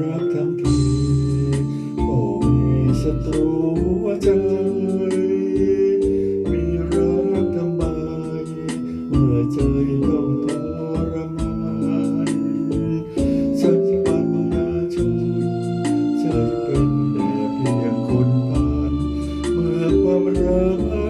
รักทั้งทีโอ้มีศัตรูหัวใจ มีรักทำไมเมื่อใจต้องทรมานฉันปัญญาชนเธอเป็นแต่เพียงคนผ่าน เมื่อความรัก